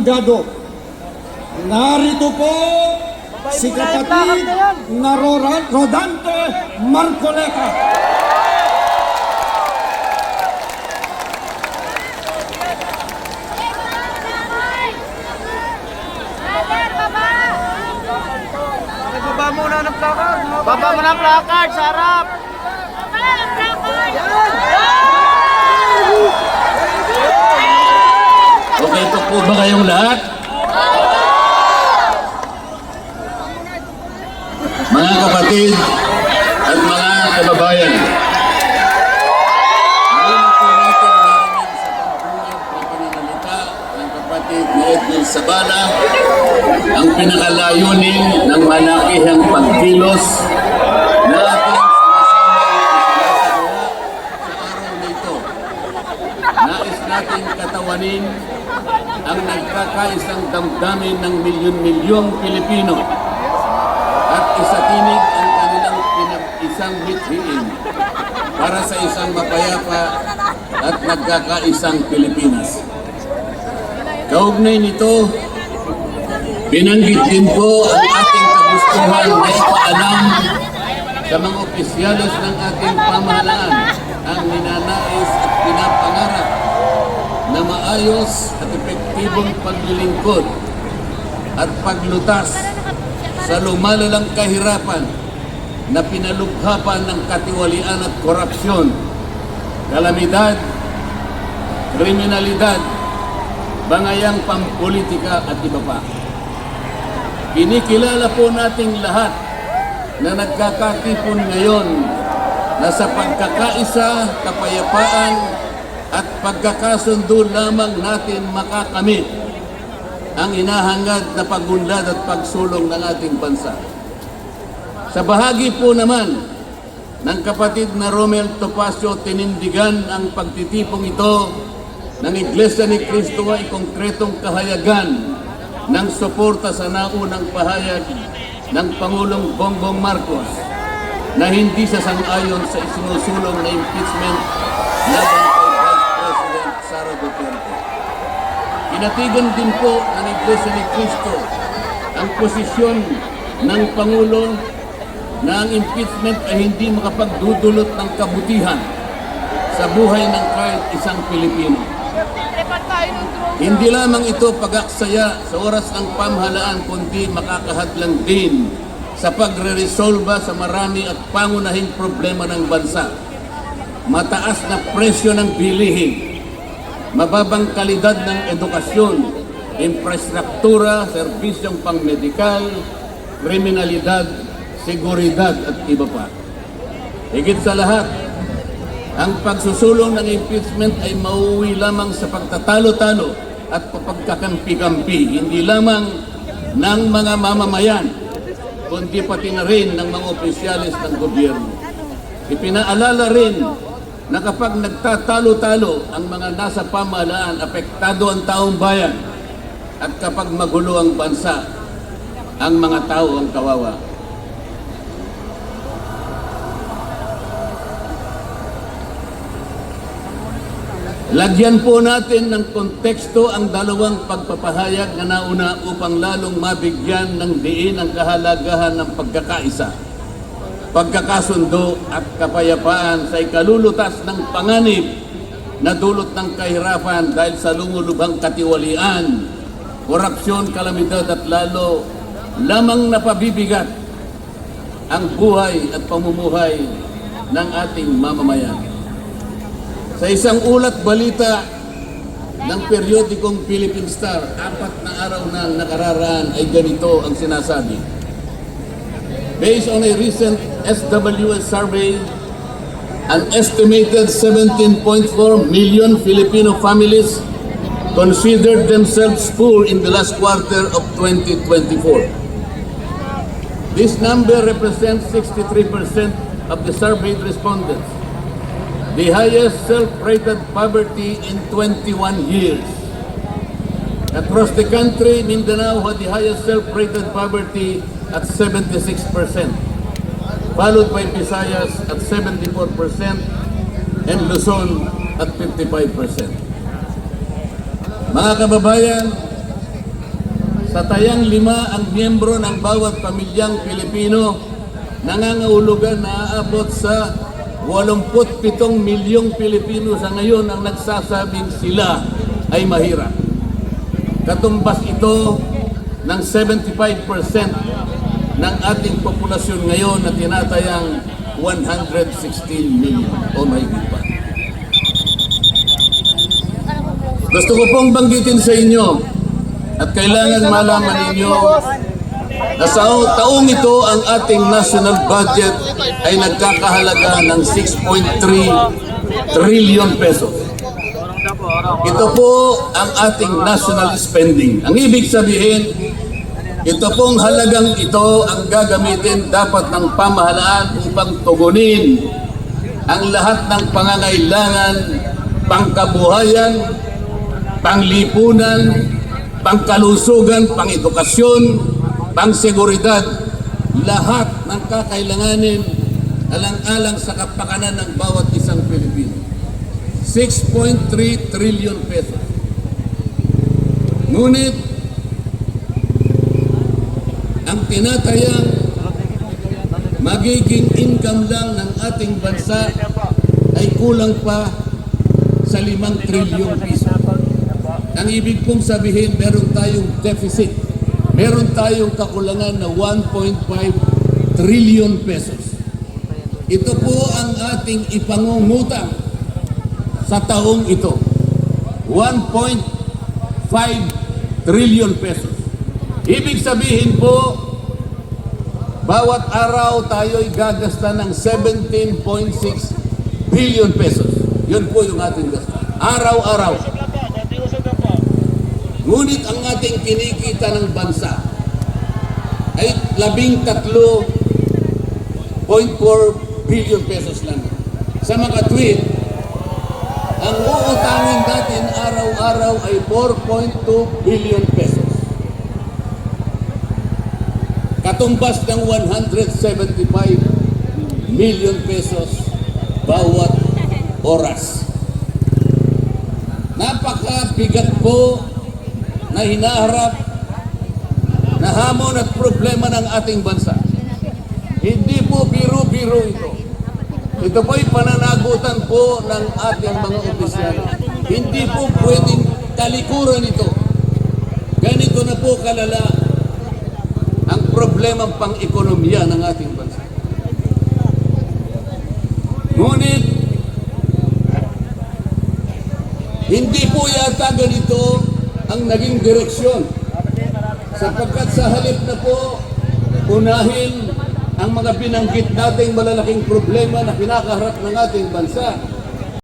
Gado. Narito po si kapatid na Rodante Marcoleta. Baba muna ng placard. Baba mo ng placard sa harap. Okay po po ba kayong lahat? Mga kapatid at mga kababayan. Edwin Sabala ang pinakalayunin ng malakihang pagkilos na ating isinasagawa sa araw na ito. Nais natin katawanin ang nagkakaisang damdamin ng milyon-milyong Pilipino at isatinig ang kanilang pinag-isang mithiin para sa isang mapayapa at nagkakaisang Pilipinas. Kaugnay nito, binanggit din po ang ating kagustuhan na ipaalam sa mga opisyalis ng ating pamahalaan ang ninanais at pinapangarap na maayos at epektibong paglilingkod at paglutas sa lumalalang kahirapan na pinalughapan ng katiwalian at korupsyon, kalamidad, kriminalidad, bangayang pampolitika at iba pa. Kinikilala po nating lahat na nagkakatipon ngayon na sa pagkakaisa, kapayapaan at pagkakasundo lamang natin makakamit ang inahangad na pagunlad at pagsulong ng ating bansa. Sa bahagi po naman ng kapatid na Romel Topacio, tinindigan ang pagtitipong ito ng Iglesia ni Cristo ay konkretong kahayagan ng suporta sa naunang pahayag ng Pangulong Bongbong Marcos na hindi sa sangayon sa isinusulong na impeachment laban Inatigan din po ng Iglesia ni Cristo ang posisyon ng Pangulo na ang impeachment ay hindi makapagdudulot ng kabutihan sa buhay ng kahit isang Pilipino. Hindi lamang ito pag-aksaya sa oras ng pamahalaan kundi makakahadlang din sa pagre-resolba sa marami at pangunahing problema ng bansa. Mataas na presyo ng bilihin, mababang kalidad ng edukasyon, infrastruktura, serbisyong pangmedikal, kriminalidad, seguridad at iba pa. Higit sa lahat, ang pagsusulong ng impeachment ay mauwi lamang sa pagtatalo-talo at pagkakampi-kampi, hindi lamang ng mga mamamayan, kundi pati na rin ng mga opisyalis ng gobyerno. Ipinaalala rin na kapag nagtatalo-talo ang mga nasa pamahalaan, apektado ang taong bayan. At kapag magulo ang bansa, ang mga tao ang kawawa. Lagyan po natin ng konteksto ang dalawang pagpapahayag na nauna upang lalong mabigyan ng diin ang kahalagahan ng pagkakaisa, pagkakasundo at kapayapaan sa ikalulutas ng panganib na dulot ng kahirapan dahil sa lumulubhang katiwalian, korupsyon, kalamidad at lalo lamang napabibigat ang buhay at pamumuhay ng ating mamamayan. Sa isang ulat balita ng periodikong Philippine Star, apat na araw na nakararaan ay ganito ang sinasabi. Based on a recent SWS survey, an estimated 17.4 million Filipino families considered themselves poor in the last quarter of 2024. This number represents 63% of the surveyed respondents the highest self-rated poverty in 21 years. Across the country, Mindanao had the highest self-rated poverty at 76%, followed by Visayas at 74% and Luzon at 55%. Mga kababayan, Sa tayang lima ang miyembro ng bawat pamilyang Pilipino nangangahulugan na aabot sa 87 milyong Pilipino sa ngayon ang nagsasabing sila ay mahirap. Katumbas ito ng 75% ng ating populasyon ngayon na tinatayang 116 million o mahigit pa. Gusto ko pong banggitin sa inyo at kailangan malaman ninyo na sa taong ito ang ating national budget ay nagkakahalaga ng 6.3 trillion pesos. Ito po ang ating national spending. Ang ibig sabihin, ito pong halagang ito ang gagamitin dapat ng pamahalaan upang tugunin ang lahat ng pangangailangan, pangkabuhayan, panglipunan, pangkalusugan, pangedukasyon, pangseguridad, lahat ng kakailanganin alang-alang sa kapakanan ng bawat isang Pilipino. 6.3 trillion pesos. Ngunit, ang tinatayang magiging income lang ng ating bansa ay kulang pa sa 5 trillion piso. Ang ibig pong sabihin, meron tayong deficit. Meron tayong kakulangan na 1.5 trillion pesos. Ito po ang ating ipangungutang sa taong ito. 1.5 trillion pesos. Ibig sabihin po, bawat araw tayo'y gagasta ng 17.6 billion pesos. Yun po yung ating gasto. Araw-araw. Ngunit ang ating kinikita ng bansa ay labing tatlo 0.4 billion pesos lang. Sa makatwid, ang uutangin natin araw-araw ay 4.2 billion pesos. Katumbas ng 175 million pesos bawat oras. Napakabigat po na hinaharap na hamon at problema ng ating bansa. Hindi po biro-biro ito. Ito po'y pananagutan po ng ating mga opisyal. Hindi po pwedeng talikuran ito. Ganito na po kalala problemang pang-ekonomiya ng ating bansa. Ngunit, hindi po yata ganito ang naging direksyon. Sapagkat sa halip na po, unahin ang mga binanggit nating malalaking problema na kinakaharap ng ating bansa